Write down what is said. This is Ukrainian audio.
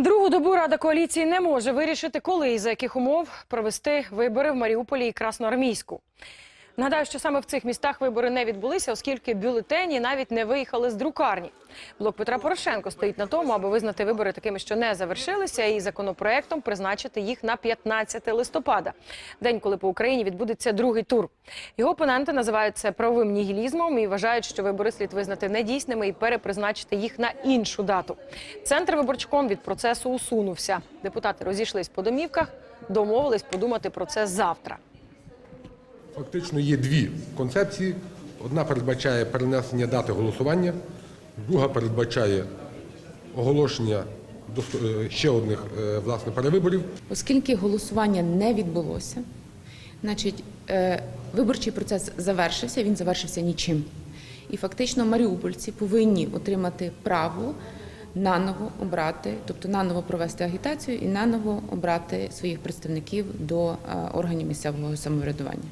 Другу добу Рада коаліції не може вирішити, коли і за яких умов провести вибори в Маріуполі і Красноармійську. Нагадаю, що саме в цих містах вибори не відбулися, оскільки бюлетені навіть не виїхали з друкарні. Блок Петра Порошенко стоїть на тому, аби визнати вибори такими, що не завершилися, і законопроектом призначити їх на 15 листопада, день, коли по Україні відбудеться другий тур. Його опоненти називають це правовим нігілізмом і вважають, що вибори слід визнати недійсними і перепризначити їх на іншу дату. Центр виборчком від процесу усунувся. Депутати розійшлись по домівках, домовились подумати про це завтра. Фактично є дві концепції. Одна передбачає перенесення дати голосування, друга передбачає оголошення е, ще одних е, власне перевиборів. Оскільки голосування не відбулося, значить е, виборчий процес завершився, він завершився нічим. І фактично маріупольці повинні отримати право наново обрати, тобто наново провести агітацію і наново обрати своїх представників до органів місцевого самоврядування.